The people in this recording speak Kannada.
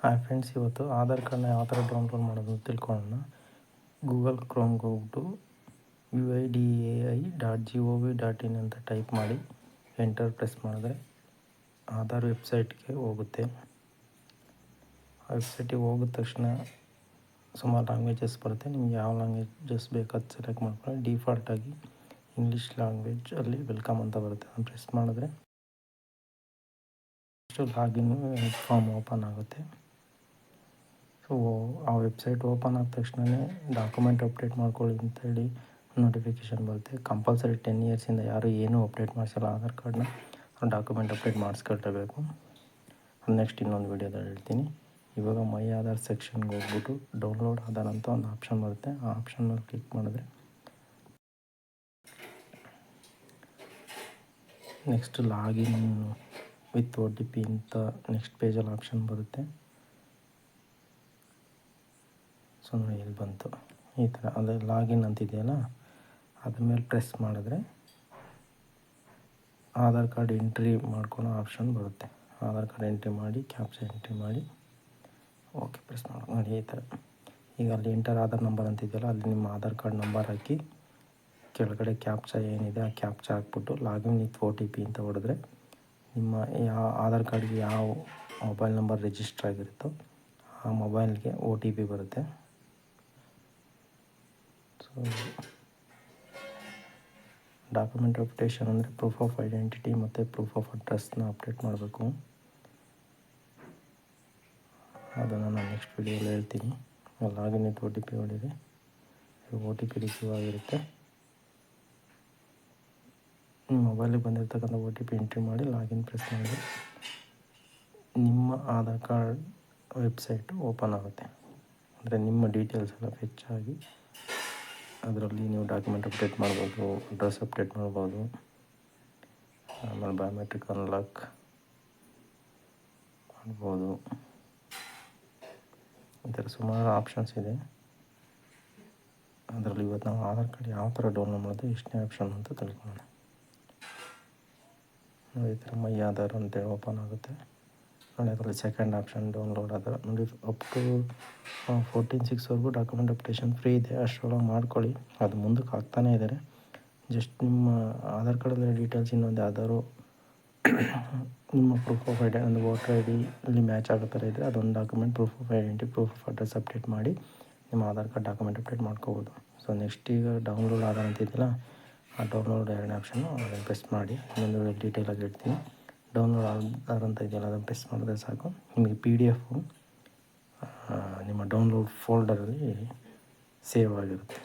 ಹಾಯ್ ಫ್ರೆಂಡ್ಸ್, ಇವತ್ತು ಆಧಾರ್ ಕಾರ್ಡ್ನ ಯಾವ ಥರ ಡೌನ್ಲೋಡ್ ಮಾಡೋದು ತಿಳ್ಕೊಳ್ಳೋಣ. ಗೂಗಲ್ ಕ್ರೋಮ್ಗೆ ಹೋಗ್ಬಿಟ್ಟು U I D A I dot G O V dot in ಅಂತ ಟೈಪ್ ಮಾಡಿ ಎಂಟರ್ ಪ್ರೆಸ್ ಮಾಡಿದ್ರೆ ಆಧಾರ್ ವೆಬ್ಸೈಟ್ಗೆ ಹೋಗುತ್ತೆ. ಆ ವೆಬ್ಸೈಟಿಗೆ ಹೋಗಿದ ತಕ್ಷಣ ಸುಮಾರು ಲ್ಯಾಂಗ್ವೇಜಸ್ ಬರುತ್ತೆ. ನಿಮ್ಗೆ ಯಾವ ಲ್ಯಾಂಗ್ವೇಜಸ್ ಬೇಕು ಅದು ಸೆಲೆಕ್ಟ್ ಮಾಡ್ಕೊಳ್ಳಿ ಡಿಫಾಲ್ಟಾಗಿ ಇಂಗ್ಲೀಷ್ ಲ್ಯಾಂಗ್ವೇಜ್ ಅಲ್ಲಿ ವೆಲ್ಕಮ್ ಅಂತ ಬರುತ್ತೆ. ಅದನ್ನು ಪ್ರೆಸ್ ಮಾಡಿದ್ರೆ ಲಾಗಿನ್ ಫಾರ್ಮ್ ಓಪನ್ ಆಗುತ್ತೆ. ಸೊ ಆ ವೆಬ್ಸೈಟ್ ಓಪನ್ ಆದ ತಕ್ಷಣವೇ ಡಾಕ್ಯುಮೆಂಟ್ ಅಪ್ಡೇಟ್ ಮಾಡ್ಕೊಳ್ಳಿ ಅಂತೇಳಿ ನೋಟಿಫಿಕೇಷನ್ ಬರುತ್ತೆ. ಕಂಪಲ್ಸರಿ ಟೆನ್ ಇಯರ್ಸಿಂದ ಯಾರು ಏನೂ ಅಪ್ಡೇಟ್ ಮಾಡಿಸಲ್ಲ ಆಧಾರ್ ಕಾರ್ಡ್ನ ಡಾಕ್ಯುಮೆಂಟ್ ಅಪ್ಡೇಟ್ ಮಾಡಿಸ್ಕೊಳ್ಬೇಕು ನೆಕ್ಸ್ಟ್ ಇನ್ನೊಂದು ವೀಡಿಯೋದಲ್ಲಿ ಹೇಳ್ತೀನಿ. ಇವಾಗ ಮೈ ಆಧಾರ್ ಸೆಕ್ಷನ್ಗೆ ಹೋಗ್ಬಿಟ್ಟು ಡೌನ್ಲೋಡ್ ಆಧಾರ್ ಅಂತ ಒಂದು ಆಪ್ಷನ್ ಬರುತ್ತೆ. ಆ ಆಪ್ಷನ್ ಮೇಲೆ ಕ್ಲಿಕ್ ಮಾಡಿದ್ರೆ next login with O T P ಅಂತ ನೆಕ್ಸ್ಟ್ ಪೇಜಲ್ಲಿ ಆಪ್ಷನ್ ಬರುತ್ತೆ. ಸೊ ನೋಡಿ ಇಲ್ಲಿ ಬಂತು. ಈ ಥರ ಅದೇ ಲಾಗಿನ್ ಅಂತಿದೆಯಲ್ಲ, ಅದ್ರ ಮೇಲೆ ಪ್ರೆಸ್ ಮಾಡಿದ್ರೆ ಆಧಾರ್ ಕಾರ್ಡ್ ಎಂಟ್ರಿ ಮಾಡ್ಕೊಳೋ ಆಪ್ಷನ್ ಬರುತ್ತೆ. ಆಧಾರ್ ಕಾರ್ಡ್ ಎಂಟ್ರಿ ಮಾಡಿ, ಕ್ಯಾಪ್ಚರ್ ಎಂಟ್ರಿ ಮಾಡಿ, ಓಕೆ, ಪ್ರೆಸ್ ಮಾಡಿ. ನೋಡಿ, ಈ ಥರ. ಈಗ ಅಲ್ಲಿ ಎಂಟರ್ ಆಧಾರ್ ನಂಬರ್ ಅಂತಿದೆಯಲ್ಲ, ಅಲ್ಲಿ ನಿಮ್ಮ ಆಧಾರ್ ಕಾರ್ಡ್ ನಂಬರ್ ಹಾಕಿ ಕೆಳಗಡೆ ಕ್ಯಾಪ್ಚಾ ಏನಿದೆ, ಆ ಕ್ಯಾಪ್ಚಾ ಹಾಕ್ಬಿಟ್ಟು login with O T P ಅಂತ ಹೊಡೆದ್ರೆ ನಿಮ್ಮ ಯಾವ ಆಧಾರ್ ಕಾರ್ಡ್ಗೆ ಯಾವ ಮೊಬೈಲ್ ನಂಬರ್ ರಿಜಿಸ್ಟರ್ ಆಗಿರುತ್ತೋ, ಆ ಮೊಬೈಲ್ಗೆ ಒ ಟಿ ಪಿ ಬರುತ್ತೆ. ಡಾಕ್ಯುಮೆಂಟ್ ಅಪ್ಡೇಷನ್ ಅಂದರೆ ಪ್ರೂಫ್ ಆಫ್ ಐಡೆಂಟಿಟಿ ಮತ್ತು ಪ್ರೂಫ್ ಆಫ್ ಅಡ್ರೆಸ್ನ ಅಪ್ಡೇಟ್ ಮಾಡಬೇಕು. ಅದನ್ನು ನಾನು ನೆಕ್ಸ್ಟ್ ವೀಡಿಯೋಲಿ ಹೇಳ್ತೀನಿ. ಲಾಗಿನ್ ಇತ್ತು ಒ ಟಿ ಪಿ ಹೊಡೀರಿ ಒ ಟಿ ಪಿ ರಿಸೀವ್ ಆಗಿರುತ್ತೆ. ನಿಮ್ಮ ಮೊಬೈಲಿಗೆ ಬಂದಿರತಕ್ಕಂಥ ಒ ಟಿ ಪಿ ಎಂಟ್ರಿ ಮಾಡಿ ಲಾಗಿನ್ ಪ್ರೆಸ್ ಮಾಡಿ. ನಿಮ್ಮ ಆಧಾರ್ ಕಾರ್ಡ್ ವೆಬ್ಸೈಟು ಓಪನ್ ಆಗುತ್ತೆ. ಅಂದರೆ ನಿಮ್ಮ ಡೀಟೇಲ್ಸ್ ಎಲ್ಲ ಹೆಚ್ಚಾಗಿ ಅದರಲ್ಲಿ ನೀವು ಡಾಕ್ಯುಮೆಂಟ್ ಅಪ್ಡೇಟ್ ಮಾಡ್ಬೋದು ಅಡ್ರೆಸ್ ಅಪ್ಡೇಟ್ ಮಾಡ್ಬೋದು, ಆಮೇಲೆ ಬಯೋಮೆಟ್ರಿಕ್ ಅನ್ಲಾಕ್ ಮಾಡ್ಬೋದು. ಈ ಥರ ಸುಮಾರು ಆಪ್ಷನ್ಸ್ ಇದೆ. ಅದರಲ್ಲಿ ಇವತ್ತು ನಾವು ಆಧಾರ್ ಕಾರ್ಡ್ ಯಾವ ಥರ ಡೌನ್ಲೋಡ್ ಮಾಡೋದು, ಎಷ್ಟನೇ ಆಪ್ಷನ್ ಅಂತ ತಿಳ್ಕೊಳ್ಳೋಣ. ಈ ಥರ ಮೈ ಆಧಾರ್ ಅಂತೇಳಿ ಓಪನ್ ಆಗುತ್ತೆ. ಅದರಲ್ಲಿ ಸೆಕೆಂಡ್ ಆಪ್ಷನ್ ಡೌನ್ಲೋಡ್ ಆದರೆ ನೋಡಿ ಅಪ್ ಟು ಫೋರ್ಟೀನ್ ಸಿಕ್ಸ್ವರೆಗೂ ಡಾಕ್ಯುಮೆಂಟ್ ಅಪ್ಡೇಷನ್ ಫ್ರೀ ಇದೆ, ಅಷ್ಟರೊಳಗೆ ಮಾಡ್ಕೊಳ್ಳಿ. ಅದು ಮುಂದಕ್ಕೆ ಆಗ್ತಾನೇ ಇದ್ದಾರೆ ಜಸ್ಟ್ ನಿಮ್ಮ ಆಧಾರ್ ಕಾರ್ಡಲ್ಲಿ ಡೀಟೇಲ್ಸ್ ಇನ್ನೊಂದು ಯಾವ್ದಾದ್ರು ನಿಮ್ಮ ಪ್ರೂಫ್ ಆಫ್ ಐಡೆ ಒಂದು ವೋಟರ್ ಐ ಡಿ ಇಲ್ಲಿ ಮ್ಯಾಚ್ ಆಗೋ ಥರ ಇದ್ದರೆ ಅದೊಂದು document proof of identity proof of address update ಮಾಡಿ ನಿಮ್ಮ ಆಧಾರ್ ಕಾರ್ಡ್ ಡಾಕ್ಯುಮೆಂಟ್ ಅಪ್ಡೇಟ್ ಮಾಡ್ಕೋಬೋದು. ಸೊ ನೆಕ್ಸ್ಟ್ ಈಗ ಡೌನ್ಲೋಡ್ ಆದಂತಿದ್ದಿಲ್ಲ ಆ ಡೌನ್ಲೋಡ್ ಎರಡನೇ ಆಪ್ಷನ್ನು ಪ್ರೆಸ್ ಮಾಡಿ. ಇನ್ನೊಂದು ಡೀಟೇಲಾಗಿ ಇಡ್ತೀನಿ ಡೌನ್ಲೋಡ್ ಆಧಾರ್ ಇದೆಯಲ್ಲ, ಅದನ್ನು ಪ್ರೆಸ್ ಮಾಡಿದ್ರೆ ಸಾಕು. ನಿಮಗೆ ಪಿ ಡಿ ಎಫು ನಿಮ್ಮ ಡೌನ್ಲೋಡ್ ಫೋಲ್ಡರಲ್ಲಿ ಸೇವ್ ಆಗಿರುತ್ತೆ.